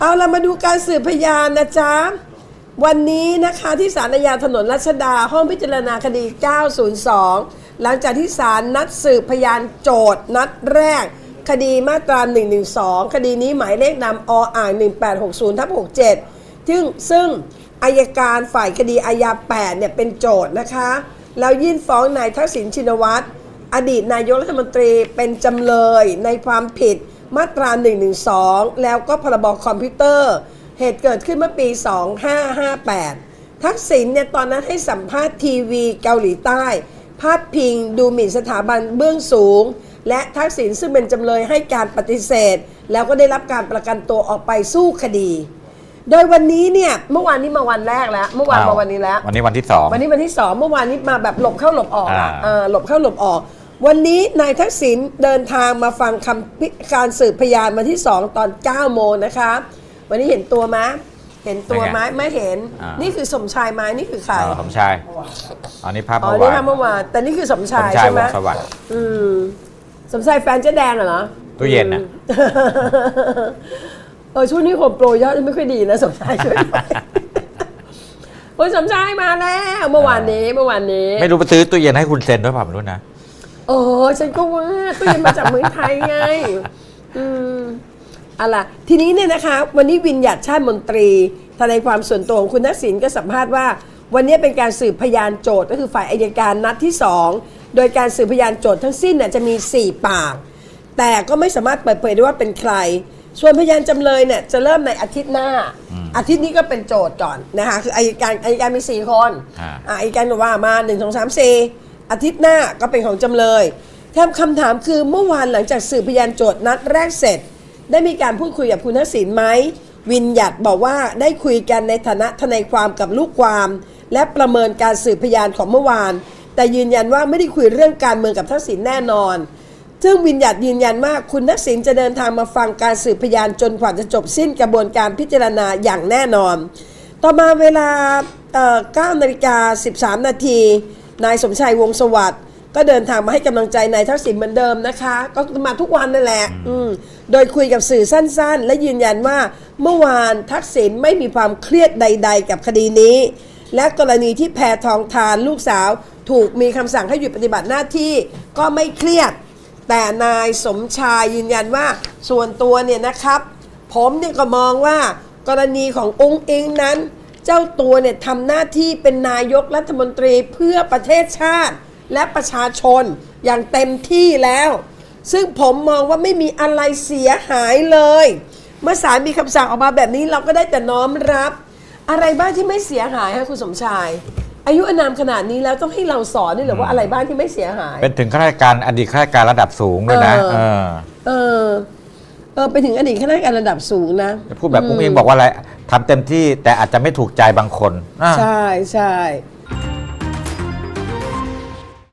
เอาเรามาดูการสืบพยานนะจ๊ะ วันนี้นะคะที่ศาลอาญาถนนรัชดา ห้องพิจารณาคดี 902 หลังจากที่ศาลนัดสืบพยานโจทย์นัดแรก คดีมาตรา 112 คดีนี้หมายเลขนำออ่าง 1860ทับ67ซึ่งซึ่งอายการฝ่ายคดีอาญา8เนี่ยเป็นโจทย์นะคะแล้วยื่นฟ้องนายทักษิณชินวัตรอดีตนายกรัฐมนตรีเป็นจำเลยในความผิด มาตรา 112 แล้วก็พรบคอมพิวเตอร์ เหตุเกิดขึ้นเมื่อปี 2558 ทักษิณเนี่ยตอนนั้นให้สัมภาษณ์ทีวีเกาหลีใต้ พาดพิงดูหมิ่นสถาบันเบื้องสูง และทักษิณซึ่งเป็นจำเลยให้การปฏิเสธ แล้วก็ได้รับการประกันตัวออกไปสู้คดี โดยวันนี้เนี่ยเมื่อวานนี้มาวันแรกแล้ว เมื่อวานมาวันนี้แล้ว วันนี้วันที่สองวันนี้วันที่สองเมื่อวานนี้มาแบบหลบเข้าหลบออกอะอ่าเออหลบเข้าหลบออก วันนี้นายทักษิณเดินทางมาฟังคำพิการสืบพยานวันที่สองตอน 9 โมงนะคะ วันนี้เห็นตัวไหมเห็นตัวไหมไม่เห็นนี่คือสมชายไหมนี่คือใครเออสมชายอันนี้ภาพอ๋อเมื่อนี่วานทำเมื่อวานแต่นี่คือสมสชามยชายใช่วไหมงศ์สวัสดิ์ อืมสมชายแฟนเจ๊แดงเหรอตู้เย็นน่ะเออช่วงนี้โฮมโปรยอดไม่ค่อยดีนะสมชายช่วยหน่อยโอ้ยสมชายมาแล้วเมื่อวานนี้เมื่อวานนี้ ไม่รู้ไปซื้อตู้เย็นให้คุณเซ็นด้วยเปล่าไม่รู้นะ โอ้ฉันก็ว่าตู้เย็นมาจากเมืองไทยไง อืมอะไรทีนี้เนี่ยนะคะ วันนี้วินหยัดชาติมนตรีทนายความส่วนตัวของคุณทักษิณก็สัมภาษณ์ว่า วันนี้เป็นการสืบพยานโจทย์ก็คือฝ่ายอายการนัดที่ 2 โดยการสืบพยานโจทย์ทั้งสิ้นเนี่ยจะมี 4 ปาก แต่ก็ไม่สามารถเปิดเผยได้ว่าเป็นใคร ส่วนพยานจำเลยเนี่ยจะเริ่มในอาทิตย์หน้า อาทิตย์นี้ก็เป็นโจทย์ก่อนนะคะคืออายการอายการมี 4 คนอ่าอะอายการบอกว่ามา 1 2 3 4 อาทิตย์หน้าก็เป็นของจำเลยคำคำถามคือเมื่อวานหลังจากสืบพยานโจทย์นัดแรกเสร็จ ได้มีการพูดคุยกับคุณทักษิณไหมวินหยัดบอกว่าได้คุยกันในฐานะทนายความกับลูกความ และประเมินการสืบพยานของเมื่อวาน แต่ยืนยันว่าไม่ได้คุยเรื่องการเมืองกับทักษิณแน่นอน ซึ่งวินหยัดยืนยันว่าคุณทักษิณจะเดินทางมาฟังการสืบพยานจนกว่าจะจบสิ้นกระบวนการพิจารณาอย่างแน่นอน ต่อมาเวลาเอ่อ9นาฬิกา13 นาที นายสมชัยวงศ์สวัสดิ์ก็เดินทางมาให้กำลังใจนายทักษิณเหมือนเดิมนะคะ ก็มาทุกวันนั่นแหละอืมโดยคุยกับสื่อสั้นๆ และยืนยันว่าเมื่อวานทักษิณไม่มีความเครียดใด ๆ กับคดีนี้ และกรณีที่แพทองทานลูกสาว ถูกมีคำสั่งให้หยุดปฏิบัติหน้าที่ก็ไม่เครียด แต่นายสมชายยืนยันว่าส่วนตัวเนี่ยนะครับ ผมเนี่ยก็มองว่ากรณีขององค์เองนั้น เจ้าตัวเนี่ยทำหน้าที่เป็นนายกรัฐมนตรีเพื่อประเทศชาติ และประชาชนอย่างเต็มที่แล้ว ซึ่งผมมองว่าไม่มีอะไรเสียหายเลย เมื่อศาลมีคำสั่งออกมาแบบนี้เราก็ได้แต่น้อมรับ อะไรบ้างที่ไม่เสียหายคะคุณสมชาย อายุอานามขนาดนี้แล้วต้องให้เราสอนด้วยเหรือว่าอะไรบ้างที่ไม่เสียหาย เป็นถึงข้าราชการอดีตข้าราชการระดับสูงด้วยนะเออ เออเออเออไปถึงอดีตข้าราชการระดับสูงนะ พูดแบบอุ้งอิงบอกว่าอะไรทำเต็มที่แต่อาจจะไม่ถูกใจบางคนอะ ใช่ใช่